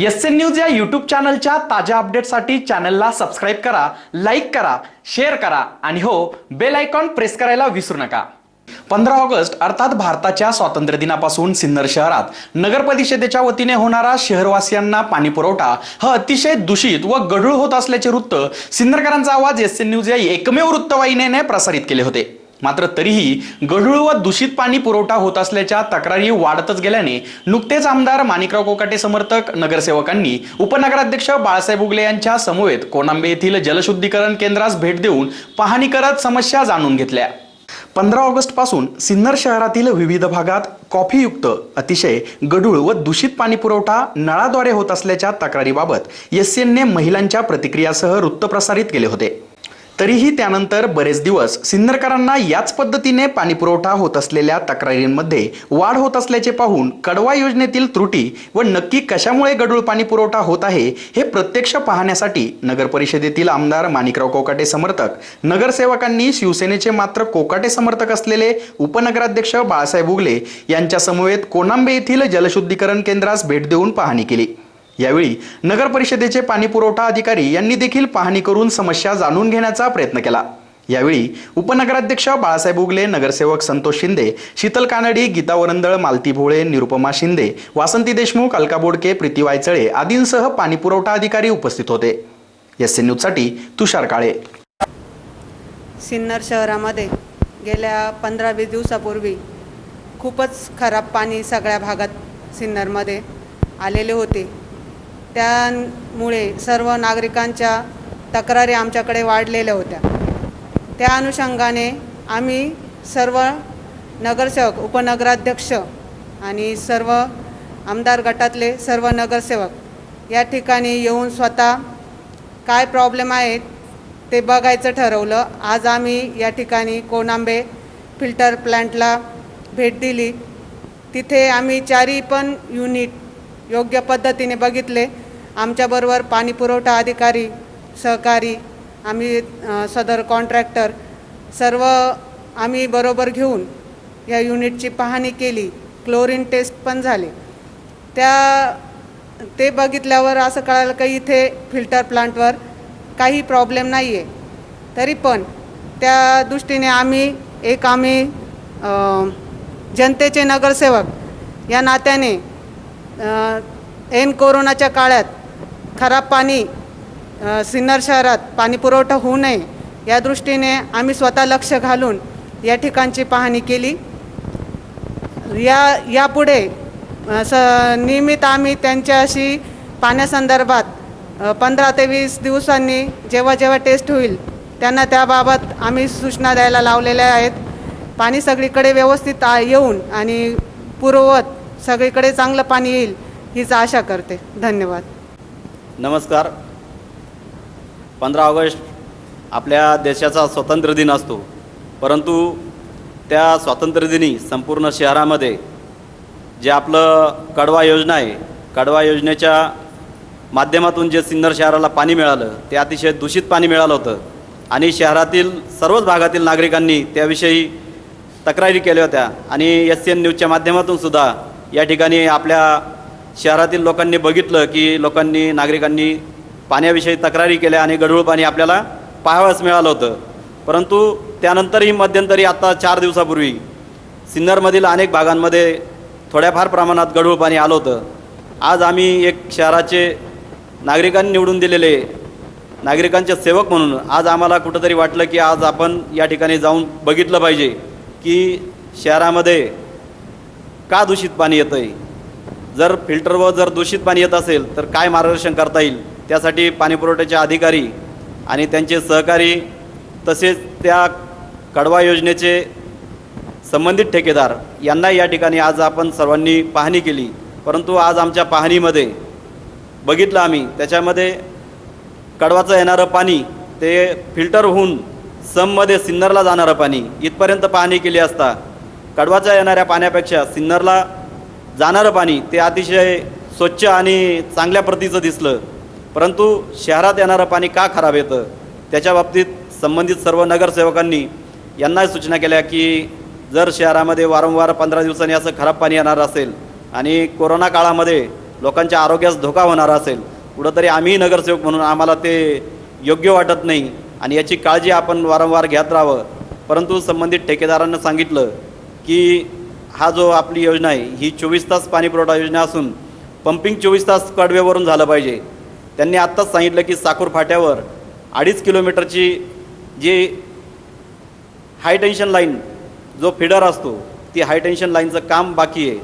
S N news या YouTube चॅनलच्या ताज्या अपडेटसाठी चॅनलला सबस्क्राईब करा लाईक करा शेअर करा आणि हो बेल आयकॉन प्रेस करायला विसरू नका. पंधरा ऑगस्ट अर्थात भारताच्या स्वातंत्र्य दिनापासून सिन्नर शहरात नगर परिषदेच्या वतीने होणारा शहरवासियांना पाणी पुरवठा हा अतिशय दूषित व गढूळ होत असल्याचे वृत्त सिन्नरकरांचा आवाज एस एन न्यूज या एकमेव वृत्तवाहिनीने प्रसारित केले होते. मात्र तरीही गढूळ व दूषित पाणी पुरवठा होत असल्याच्या तक्रारी वाढतच गेल्याने नुकतेच आमदार माणिकराव कोकाटे समर्थक नगरसेवकांनी उपनगराध्यक्ष बाळासाहेब उगले यांच्या समवेत कोणांबे येथील जलशुद्धीकरण केंद्रास भेट देऊन पाहणी करत समस्या जाणून घेतल्या. पंधरा ऑगस्टपासून सिन्नर शहरातील विविध भागात कॉफीयुक्त अतिशय गढूळ व दूषित पाणी पुरवठा नळाद्वारे होत असल्याच्या तक्रारीबाबत एस महिलांच्या प्रतिक्रियासह वृत्त प्रसारित केले होते. तरीही त्यानंतर बरेच दिवस सिन्नरकरांना याच पद्धतीने पाणीपुरवठा होत असलेल्या तक्रारींमध्ये वाढ होत असल्याचे पाहून कडवा योजनेतील त्रुटी व नक्की कशामुळे गढूळ पाणीपुरवठा होत आहे हे प्रत्यक्ष पाहण्यासाठी नगर परिषदेतील आमदार माणिकराव कोकाटे समर्थक नगरसेवकांनी शिवसेनेचे मात्र कोकाटे समर्थक असलेले उपनगराध्यक्ष बाळासाहेब उगले यांच्या समवेत कोणांबे येथील जलशुद्धीकरण केंद्रास भेट देऊन पाहणी केली. यावेळी नगर परिषदेचे पाणी पुरवठा अधिकारी यांनी देखील पाहणी करून समस्या जाणून घेण्याचा प्रयत्न केला. यावेळी उपनगराध्यक्ष बाळासाहेब उगले नगरसेवक संतोष शिंदे शीतल कानडी गीता वरंदळ मालती भोळे निरुपमा शिंदे वासंती देशमुख अलका बोडके प्रीती वायचळे आदींसह पाणी पुरवठा अधिकारी उपस्थित होते. एस एन न्यूजसाठी तुषार काळे. सिन्नर शहरामध्ये गेल्या पंधरा वीस दिवसापूर्वी खूपच खराब पाणी सगळ्या भागात सिन्नरमध्ये आलेले होते. त्यामुळे सर्व नागरिकांच्या तक्रारी आमच्याकडे वाढलेल्या होत्या. त्या अनुषंगाने आम्ही सर्व नगरसेवक उपनगराध्यक्ष आणि सर्व आमदार गटातले सर्व नगरसेवक या ठिकाणी येऊन स्वतः काय प्रॉब्लेम आहेत ते बघायचं ठरवलं. आज आम्ही या ठिकाणी कोनांबे फिल्टर प्लॅन्टला भेट दिली. तिथे आम्ही चारी पण युनिट योग्य पद्धतीने बघितले. आमच्याबरोबर पाणी पुरवठा अधिकारी सहकारी आम्ही सदर कॉन्ट्रॅक्टर सर्व आम्ही बरोबर घेऊन या युनिटची पाहणी केली. क्लोरीन टेस्ट पण झाले. त्या ते बघितल्यावर असं कळालं की इथे फिल्टर प्लांटवर काही प्रॉब्लेम नाही आहे तरी पण त्या दृष्टीने आम्ही एक आम्ही जनतेचे नगरसेवक या नात्याने एन कोरोनाच्या काळात खराब पाणी सिन्नर शहरात पाणी पुरवठा होऊ नये या दृष्टीने आम्ही स्वतः लक्ष घालून या ठिकाणची पाहणी केली. या यापुढे स नियमित आम्ही त्यांच्याशी पाण्यासंदर्भात पंधरा ते वीस दिवसांनी जेव्हा जेव्हा टेस्ट होईल त्यांना त्याबाबत आम्ही सूचना द्यायला लावलेल्या आहेत. पाणी सगळीकडे व्यवस्थित आ- येऊन आणि पूर्ववत सगळीकडे चांगलं पाणी येईल हीच आशा करते. धन्यवाद. नमस्कार. पंधरा ऑगस्ट आपल्या देशाचा स्वातंत्र्य दिन असतो. परंतु त्या स्वातंत्र्यदिनी संपूर्ण शहरामध्ये जे आपलं कडवा योजना आहे कडवा योजनेच्या माध्यमातून जे सिन्नर शहराला पाणी मिळालं ते अतिशय दूषित पाणी मिळालं होतं. आणि शहरातील सर्वच भागातील नागरिकांनी त्याविषयी तक्रारी केल्या होत्या. आणि एस एन न्यूजच्या माध्यमातून सुद्धा या ठिकाणी आपल्या शहरातील लोकांनी बघितलं की लोकांनी नागरिकांनी पाण्याविषयी तक्रारी केल्या आणि गढूळ पाणी आपल्याला पाहावयास मिळालं होतं. परंतु त्यानंतरही मध्यंतरी आत्ता चार दिवसापूर्वी सिन्नरमधील अनेक भागांमध्ये थोड्याफार प्रमाणात गढूळ पाणी आलं होतं. आज आम्ही एक शहराचे नागरिकांनी निवडून दिलेले नागरिकांचे सेवक म्हणून आज आम्हाला कुठंतरी वाटलं की आज आपण या ठिकाणी जाऊन बघितलं पाहिजे की शहरामध्ये का दूषित पाणी येतं आहे जर फिल्टरवर जर दूषित पाणी येत असेल तर काय मार्गदर्शन करता येईल? त्यासाठी पाणीपुरवठ्याचे अधिकारी आणि त्यांचे सहकारी तसेच त्या कडवा योजनेचे संबंधित ठेकेदार यांना या ठिकाणी आज आपण सर्वांनी पाहणी केली. परंतु आज आमच्या पाहणीमध्ये बघितलं आम्ही त्याच्यामध्ये कडवाचं येणारं पाणी ते फिल्टर होऊन सममध्ये सिन्नरला जाणारं पाणी इथपर्यंत पाहणी केली असता कडवाच्या येणाऱ्या पाण्यापेक्षा सिन्नरला जाणारं पाणी ते अतिशय स्वच्छ आणि चांगल्या प्रतीचं दिसलं. परंतु शहरात येणारं पाणी का खराब येतं? त्याच्या बाबतीत संबंधित सर्व नगरसेवकांनी यांना सूचना केल्या की जर शहरामध्ये वारंवार पंधरा दिवसांनी असं खराब पाणी येणार असेल आणि कोरोना काळामध्ये लोकांच्या आरोग्यास धोका होणार असेल कुठंतरी आम्ही नगरसेवक म्हणून आम्हाला ते योग्य वाटत नाही आणि याची काळजी आपण वारंवार घेत राहावं. परंतु संबंधित ठेकेदारांना सांगितलं की हा जो आपली योजना आहे ही चोवीस तास पाणी पुरवठा योजना असून पंपिंग चोवीस तास कडवेवरून झालं पाहिजे. त्यांनी आत्ताच सांगितलं की साकूर फाट्यावर अडीच किलोमीटरची जी हाय टेन्शन लाईन जो फिडर असतो ती हाय टेन्शन लाईनचं काम बाकी आहे.